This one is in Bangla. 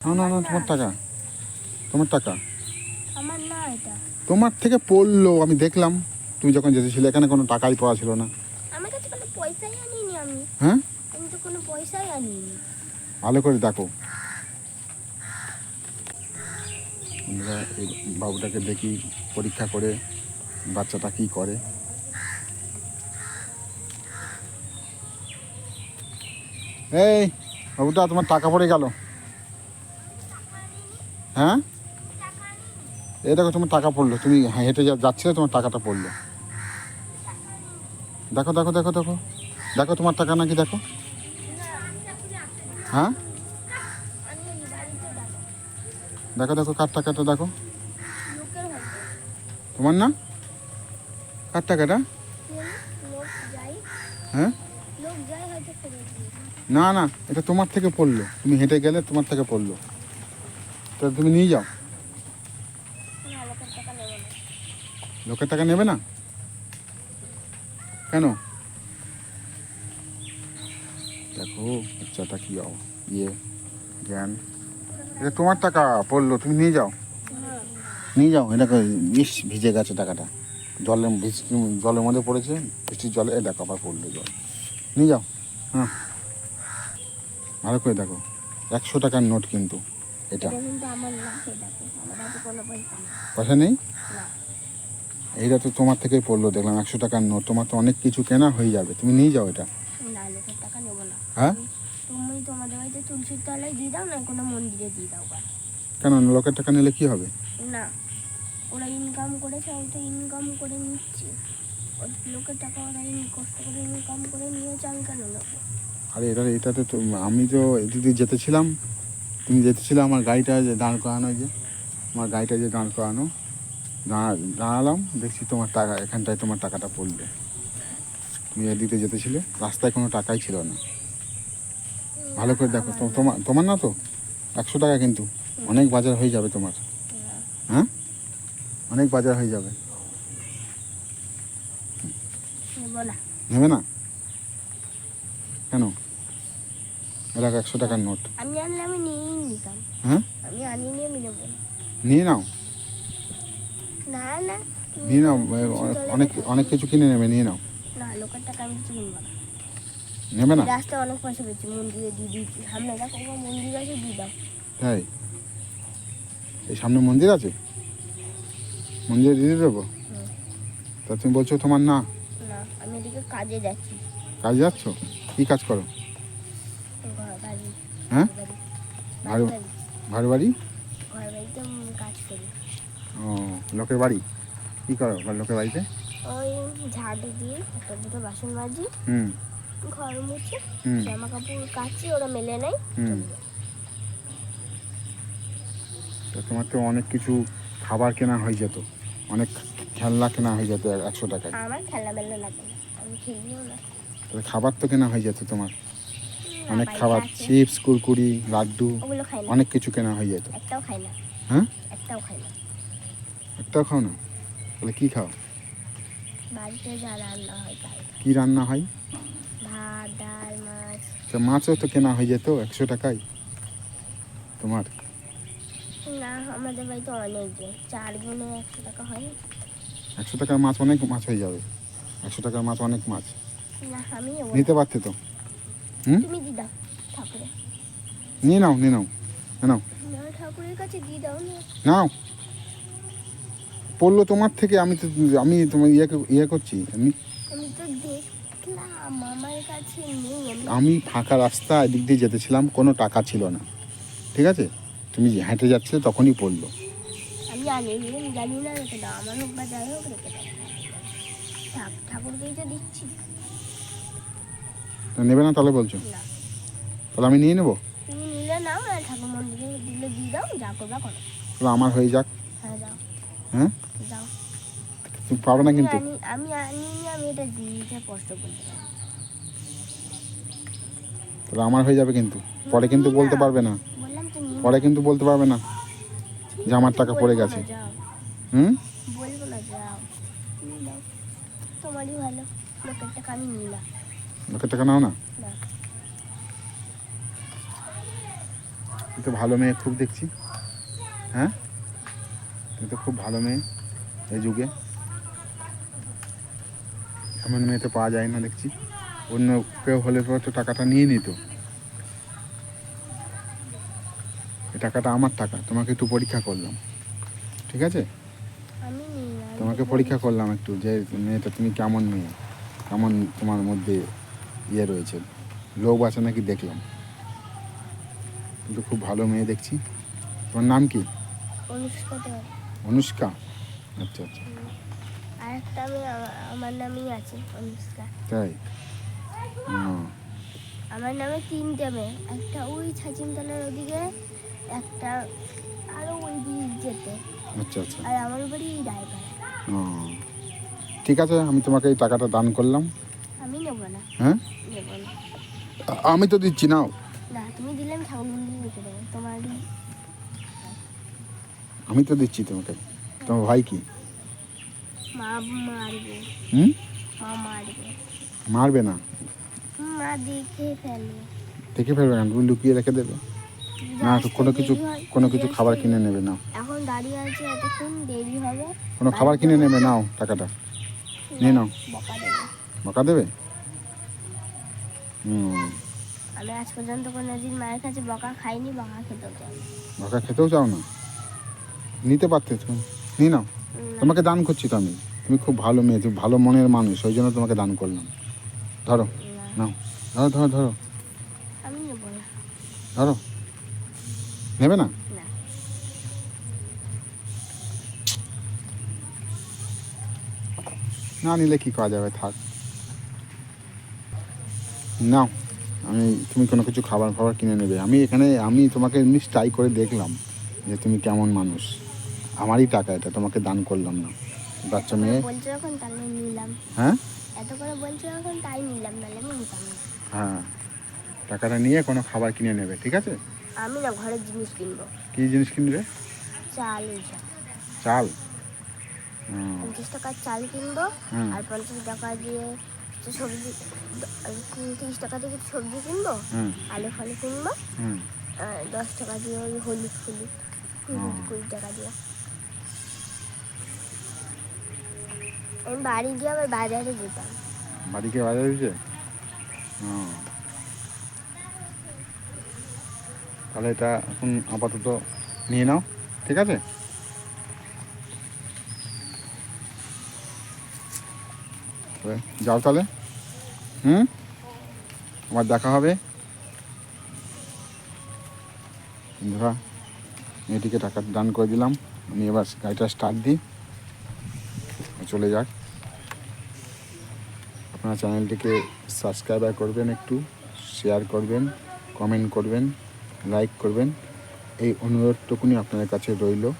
না না না তোমার টাকা। তোমার টাকা? আমার না এটা। তোমার থেকে পড়ল আমি দেখলাম। তুমি যখন যেতেছিলে এখানে কোনো টাকাই পাওয়া ছিল না। আমার কাছে কোনো পয়সাই আনিনি আমি। হ্যাঁ? আমি তো কোনো পয়সাই আনিনি। ভালো করে দেখো। আমরা এই বাবুটাকে দেখি পরীক্ষা করে বাচ্চাটা কি করে। এই বাবুটা তোমার টাকা পড়ে গেল। হ্যাঁ? এই দেখো তোমার টাকা পড়ল, তুমি হেঁটে যাচ্ছিলে, তোমার টাকাটা পড়ল। দেখো দেখো দেখো দেখো। দেখো তোমার টাকা নাকি, দেখো। হ্যাঁ? দেখো দেখো, কার টাকাটা, দেখো। তোমার না কার টাকাটা? হ্যাঁ? না না, এটা তোমার থেকে পড়ল। তুমি হেঁটে গেলে তোমার থেকে পড়ল। তো তুমি নিয়ে যাও। লোকের টাকা নেব না? কেন? দেখো, বাচ্চাটা কি ইয়ে জ্ঞান। এটা তোমার টাকা, পড়ল, তুমি নিয়ে যাও। নিয়ে যাও, এটা ইস ভিজে গেছে টাকাটা। জলে জলের মধ্যে পড়েছে বৃষ্টির জলে এ দেখো, আবার পড়ল জল। নিয়ে যাও হ্যাঁ। ভালো করে দেখো, একশো টাকার নোট কিন্তু। এটা। পয়সা নেই? এইটা তো তোমার থেকেই পড়ল দেখলাম একশো টাকার নোট। তোমার তো অনেক কিছু কেনা হয়ে যাবে তুমি নিয়ে যাও এটা। হ্যাঁ? কেন লোকের টাকা নিলে কি হবে? না ওরা ইনকাম করেছে আমি তো ইনকাম করে নিচ্ছি। লোকের টাকা ওরা ইন কষ্ট করে ইনকাম করে নিয়েছে আমি কেন নেব? আরে এটা এটাতে তো আমি তো এদিকে যেতেছিলাম তুমি যেতেছিলে আমার গাড়িটা যে দাঁড় করানো যে আমার গাড়িটা যে দাঁড় করানো দাঁড়া দাঁড়ালাম দেখছি তোমার টাকা এখানটায় তোমার টাকাটা পড়বে। তুমি এদিকে যেতেছিলে রাস্তায় কোনো টাকাই ছিল না। ভালো করে দেখো তোমার তোমার না তো? একশো টাকা কিন্তু অনেক বাজার হয়ে যাবে তোমার। হ্যাঁ? অনেক বাজার হয়ে যাবে। নেবে না? কেন? একশো টাকার নোট। আমি আনলে আমি নিয়েই নিতাম। হ্যাঁ? আমি আনিনি আমি নেব। না নিয়ে নাও। না না। নিয়ে নাও অনেক অনেক কিছু কিনে নেবে নিয়ে নাও। না লোকের টাকা আমি কিছু কিনবো না। নেবে না? রাস্তায় অনেক পয়সা পেয়েছি মন্দিরে দিয়ে দিয়েছি সামনে দেখো মন্দির আছে দিয়ে দাও। তাই? এই সামনে মন্দির আছে? মন্দিরে দিয়ে দেবো? তা তুমি বলছো তোমার না। না আমি এদিকে কাজে যাচ্ছি। কাজ যাচ্ছ? কী কাজ করো? হ্যাঁ? বাড়ি ও লোকের বাড়ি? কী করো লোকের বাড়িতে? ওই ঝাড়ু দিয়ে একটা দুটো বাসন মাজি হুম। ঘর মুছে জামা কাপড় কাচি ওরা মেলে নেয় হুম। তা তোমার তো অনেক কিছু খাবার কেনা হয়ে যেত। অনেক খেলনা কেনা হয়ে যেত একশো টাকায়। আমার খেলা মেলা লাগে আমি খেলিও না। তাহলে খাবার তো কেনা হয়ে যেত তোমার? অনেক খাবার চিপস কুরকুরি লাড্ডু অনেক কিছু কেনা হয়ে যেত। একটাও খাই না। হ্যাঁ? একটাও খাই না। একটাও খাও না? তাহলে কী খাও? বাড়িতে যা রান্না হয় কী রান্না হয়? ভাত ডাল মাছ। তা মাছও তো কেনা হয়ে যেত একশো টাকায়। তোমার? না আমাদের বাড়িতে অনেক যে একশো টাকা হয়। একশো টাকার মাছ অনেক মাছ হয়ে যাবে। একশো টাকার মাছ অনেক মাছ। নিতে। পারতে তো? তুমি দিয়ে দাও ঠাকুরে নিয়ে নাও নিয়ে নাও নাও। ঠাকুরের কাছে দিয়ে দাও নাও। পড়ল তোমার থেকে আমি তো আমি তোমার ইয়ে ইয়ে করছি আমি। আমি তো দেখলাম আমার কাছে নেই। আমি আমি ফাঁকা রাস্তা এদিক দিয়ে যেতেছিলাম কোনো টাকা ছিল না। ঠিক আছে? তুমি যে হেঁটে যাচ্ছিলে তখনই পড়ল। আমি জানি জানি না রেখে দাও আমার হোক বা যাই হোক রেখে দাও। ঠাকুরকেই তো দিচ্ছি। নেবে না তাহলে বলছো? তাহলে আমি নিয়ে নেব? তুমি নিলে নাও না ঠাকুর মন্দিরে দিলে দিয়ে দাও যা করবা করো। তাহলে আমার হয়ে যাক। হ্যাঁ হ্যাঁ? তুমি পারবে না কিন্তু। আমি আমি এটা দিতে কষ্ট বলতে তাহলে আমার হয়ে যাবে কিন্তু। পরে কিন্তু বলতে পারবে না। পরে কিন্তু বলতে পারবে না যে আমার টাকা পড়ে গেছে। হুম? বলব না যাও। তোমারই ভালো। লোকের টাকা আমি নিলাম। লোকের টাকা নাও না? তো ভালো মেয়ে খুব দেখছি। হ্যাঁ? তুই তো খুব ভালো মেয়ে এই যুগে। এমন মেয়ে তো পাওয়া যায় না দেখছি। অন্য কেউ হলে পরে তো টাকাটা নিয়ে নিত। এই টাকাটা আমার টাকা তোমাকে একটু পরীক্ষা করলাম। ঠিক আছে? তোমাকে পরীক্ষা করলাম একটু যে মেয়েটা তুমি কেমন মেয়ে? কেমন তোমার মধ্যে ইয়ে রয়েছে। লোক আছে নাকি দেখলাম। কিন্তু খুব ভালো মেয়ে দেখছি। তোমার নাম কি? অনুষ্কা অনুষ্কা? আচ্ছা আচ্ছা। আর একটা আমি আমার নামই আছে অনুষ্কা। তাই? আমার নামে তিনটে মেয়ে। একটা ওই ছাচিনতলার ওদিকে একটা আরও ওই দিক যেতে। আচ্ছা আচ্ছা। আর আমার বাড়ি ও। ঠিক আছে আমি তোমাকে এই টাকাটা দান করলাম। আমি নেব না। হ্যাঁ? আমি তো দিচ্ছি নাও। না তুমি দিলে আমি ঠাকুর মন্দিরে দেবো তোমারই। আমি তো দিচ্ছি তোমাকে। তোমার ভাই কি? মা মারবে। হুম? মা মারবে। মারবে না? মা দেখে ফেলবে দেখে ফেলবে না তুমি লুকিয়ে রেখে দেবে। না তো কোনো কিছু কোনো কিছু খাবার কিনে নেবে নাও। এখন দাঁড়িয়ে আছে এতক্ষণ দেরি হবে। কোনো খাবার কিনে নেবে নাও টাকাটা। নিয়ে নাও। বকা দেবে। বকা দেবে? আমি আজ পর্যন্ত কোনোদিন মায়ের কাছে বকা খাইনি বকা খেতেও চাই বকা খেতেও চাও না? নিতে পারতে নিয়ে নাও। না, তোমাকে দান করছি তো আমি। তুমি খুব ভালো মেয়ে তুমি ভালো মনের মানুষ ওই জন্য তোমাকে দান করলাম। ধরো। নাও। ধরো ধরো ধরো। না। ধরো। নেবে না? না। না নিলে কি করা যাবে? থাক। নাও আমি তুমি কোনো কিছু খাবার ফাবার কিনে নেবে। আমি এখানে আমি তোমাকে এমনি ট্রাই করে দেখলাম যে তুমি কেমন মানুষ। আমারই টাকা এটা তোমাকে দান করলাম না। বাচ্চা মেয়ে। বলছো যখন নিলাম। হ্যাঁ? না। হ্যাঁ। টাকাটা নিয়ে কোনো খাবার কিনে নেবে ঠিক আছে? আমি না ঘরের জিনিস কিনবো। কী জিনিস কিনবে? চাল চাল? পঞ্চাশ টাকার চাল কিনবো হুম। আর পঞ্চাশ টাকা দিয়ে সবজি তিরিশ টাকা দিয়ে সবজি কিনবো আলু ফালু কিনবো দশ টাকা দিয়ে ওই হলুদ ফুলুদ কুড়ি টাকা দিয়ে। আমি বাড়ি গিয়ে আবার বাজারে যেতাম। বাড়িকে বাজার দিয়েছে হুম তাহলে এটা এখন আপাতত নিয়ে নাও ঠিক আছে? যাও তাহলে। হুম? আবার দেখা হবে। বন্ধুরা মেয়েটিকে টাকা দান করে দিলাম। আমি এবার গাড়িটা স্টার্ট দিই। চলে যাক। আপনার চ্যানেলটিকে সাবস্ক্রাইব করবেন একটু শেয়ার করবেন কমেন্ট করবেন লাইক করবেন। এই অনুরোধটুকুনি আপনাদের কাছে রইল।